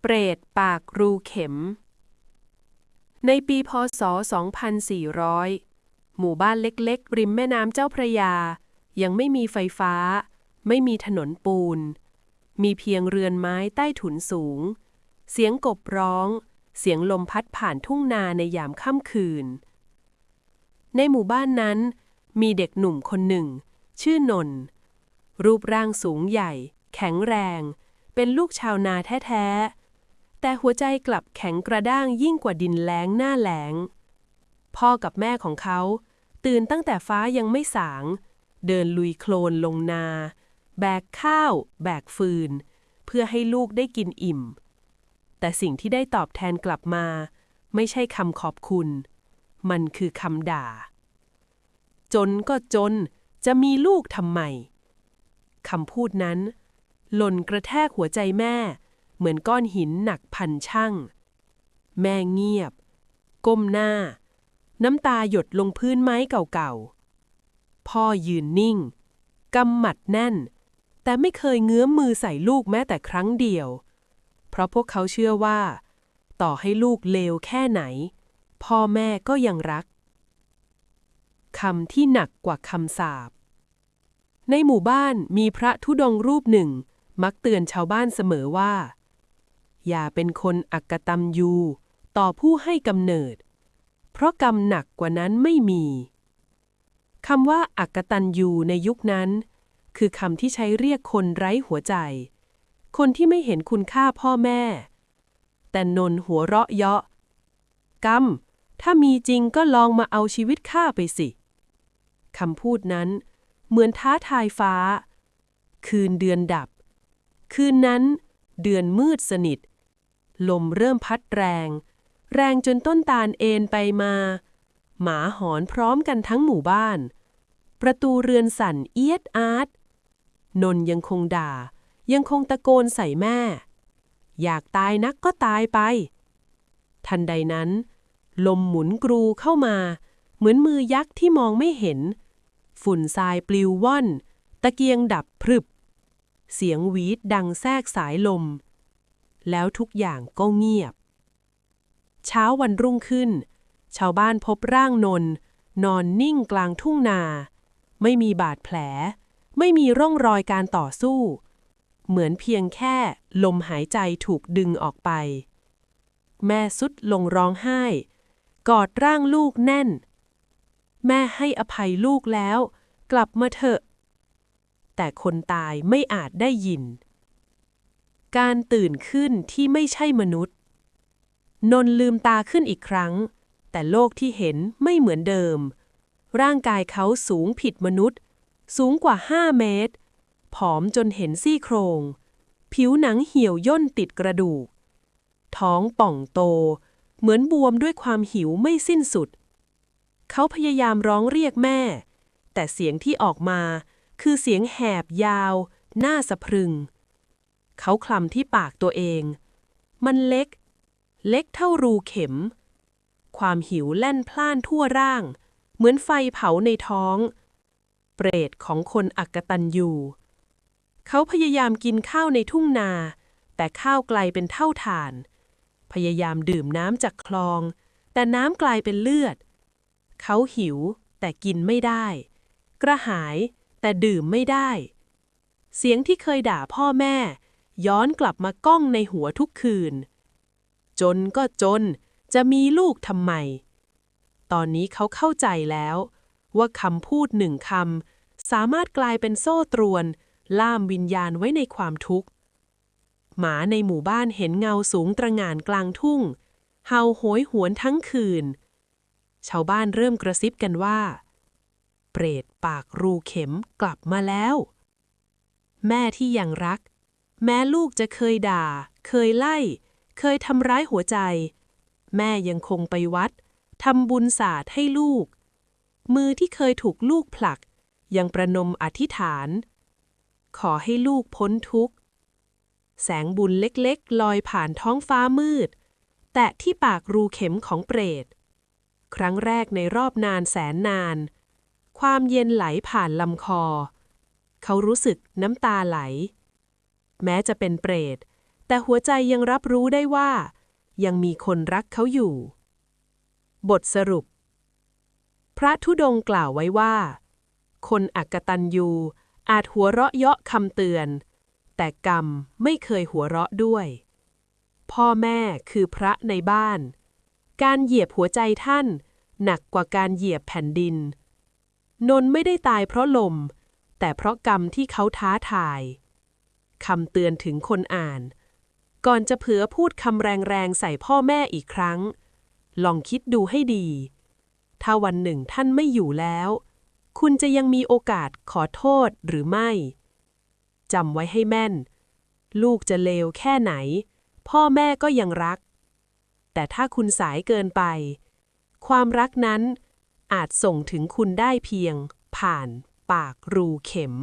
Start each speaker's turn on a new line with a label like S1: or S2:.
S1: เปรตปากรูเข็ม ในปีพศ 2400 หมู่บ้านเล็กๆ ริมแม่น้ำเจ้าพระยา ยังไม่มีไฟฟ้า ไม่มีถนนปูน มีเพียงเรือนไม้ใต้ถุนสูง เสียงกบร้อง เสียงลมพัดผ่านทุ่งนาในยามค่ำคืนในหมู่บ้านนั้นมีเด็กหนุ่มคนหนึ่ง ชื่อนนท์รูปร่างสูงใหญ่ แข็งแรง เป็นลูกชาวนาแท้ๆ แต่หัวใจกลับแข็งกระด้างยิ่งกว่าดินแล้งหน้าแล้ง พ่อกับแม่ของเขา ตื่นตั้งแต่ฟ้ายังไม่สาง เดินลุยโคลนลงนา แบกข้าว แบกฟืน เพื่อให้ลูกได้กินอิ่ม แต่สิ่งที่ได้ตอบแทนกลับมา ไม่ใช่คำขอบคุณ มันคือคำด่าจนก็จน จะมีลูกทำไมคำพูดนั้น หล่นกระแทกหัวใจแม่ เหมือนก้อนหินหนักพันช่าง แม่เงียบ ก้มหน้า น้ำตาหยดลงพื้นไม้เก่าๆ พ่อยืนนิ่ง กำหมัดแน่น แต่ไม่เคยเงื้อมมือใส่ลูกแม้แต่ครั้งเดียว เพราะพวกเขาเชื่อว่า ต่อให้ลูกเลวแค่ไหน พ่อแม่ก็ยังรักคำที่หนักกว่าคำสาป ในหมู่บ้านมีพระธุดงค์รูปหนึ่ง มักเตือนชาวบ้านเสมอว่า อย่าเป็นคนอักตัมยูต่อผู้ให้กำเนิด เพราะกรรมหนักกว่านั้นไม่มีคำว่าอักตันยูในยุคนั้น คือคำที่ใช้เรียกคนไร้หัวใจ คนที่ไม่เห็นคุณค่าพ่อแม่ แต่นนหัวเราะเยาะกรรมถ้ามีจริงก็ลองมาเอาชีวิตข้าไปสิคำพูดนั้น เหมือนท้าทายฟ้า คืนเดือนดับ คืนนั้น เดือนมืดสนิท ลมเริ่มพัดแรง แรงจนต้นตาลเอ็นไปมา หมาหอนพร้อมกันทั้งหมู่บ้าน ประตูเรือนสั่นเอียดอาร์ตนนยังคงด่า ยังคงตะโกนใส่แม่ อยากตายนักก็ตายไป ทันใดนั้น ลมหมุนกรูเข้ามา เหมือนมือยักษ์ที่มองไม่เห็น ฝุ่นทรายปลิวว่อน ตะเกียงดับพรึบ เสียงหวีดดังแทรกสายลม แล้วทุกอย่างก็เงียบ เช้าวันรุ่งขึ้น ชาวบ้านพบร่างนน นอนนิ่งกลางทุ่งนา ไม่มีบาดแผล ไม่มีร่องรอยการต่อสู้ เหมือนเพียงแค่ลมหายใจถูกดึงออกไป แม่สุดลงร้องไห้ กอดร่างลูกแน่น แม่ให้อภัยลูกแล้ว กลับมาเถอะ แต่คนตายไม่อาจได้ยิน การตื่นขึ้นที่ไม่ใช่มนุษย์ นนลืมตาขึ้นอีกครั้ง แต่โลกที่เห็นไม่เหมือนเดิม ร่างกายเขาสูงผิดมนุษย์ สูงกว่าห้าเมตร ผอมจนเห็นซี่โครง ผิวหนังเหี่ยวย่นติดกระดูก ท้องป่องโต เหมือนบวมด้วยความหิวไม่สิ้นสุด เขาพยายามร้องเรียกแม่ แต่เสียงที่ออกมาคือเสียงแหบยาว หน้าสะพรึง เขาคลำที่ปากตัวเอง มันเล็ก เล็กเท่ารูเข็ม ความหิวแล่นพล่านทั่วร่าง เหมือนไฟเผาในท้อง เปรตของคนอักตันยูเขาพยายามกินข้าวในทุ่งนา แต่ข้าวกลายเป็นเท่าฐาน พยายามดื่มน้ำจากคลอง แต่น้ำกลายเป็นเลือด เขาหิว แต่กินไม่ได้ กระหาย แต่ดื่มไม่ได้ เสียงที่เคยด่าพ่อแม่ ย้อนกลับมาก้องในหัวทุกคืน จนก็จน จะมีลูกทำไม ตอนนี้เขาเข้าใจแล้ว ว่าคำพูดหนึ่งคำสามารถกลายเป็นโซ่ตรวน ล่ามวิญญาณไว้ในความทุกข์ หมาในหมู่บ้านเห็นเงาสูงตระหง่านกลางทุ่ง เห่าโหยหวนทั้งคืน ชาวบ้านเริ่มกระซิบกันว่า เปรตปากรูเข็มกลับมาแล้ว แม่ที่ยังรัก แม้ลูกจะเคยด่า เคยไล่ เคยทำร้ายหัวใจ แม่ยังคงไปวัดทำบุญศาสตร์ให้ลูก มือที่เคยถูกลูกผลัก ยังประนมอธิษฐาน ขอให้ลูกพ้นทุกข์ แสงบุญเล็กๆ ลอยผ่านท้องฟ้ามืด แตะที่ปากรูเข็มของเปรต ครั้งแรกในรอบนานแสนนาน ความเย็นไหลผ่านลำคอ เขารู้สึกน้ำตาไหล แม้จะเป็นเปรต แต่หัวใจยังรับรู้ได้ว่า ยังมีคนรักเขาอยู่ บทสรุป พระธุดงกล่าวไว้ว่า คนอักตันยูอาจหัวเราะเยาะคำเตือน แต่กรรมไม่เคยหัวเราะด้วย พ่อแม่คือพระในบ้าน การเหยียบหัวใจท่าน หนักกว่าการเหยียบแผ่นดิน นนท์ไม่ได้ตายเพราะลม แต่เพราะกรรมที่เขาท้าทายคำเตือนถึงคนอ่าน ก่อนจะเผลอพูดคำแรงๆใส่พ่อแม่อีกครั้ง ลองคิดดูให้ดี ถ้าวันหนึ่งท่านไม่อยู่แล้ว คุณจะยังมีโอกาสขอโทษหรือไม่จำไว้ให้แม่น ลูกจะเลวแค่ไหน พ่อแม่ก็ยังรัก แต่ถ้าคุณสายเกินไป ความรักนั้นอาจส่งถึงคุณได้เพียงผ่านปากรูเข็ม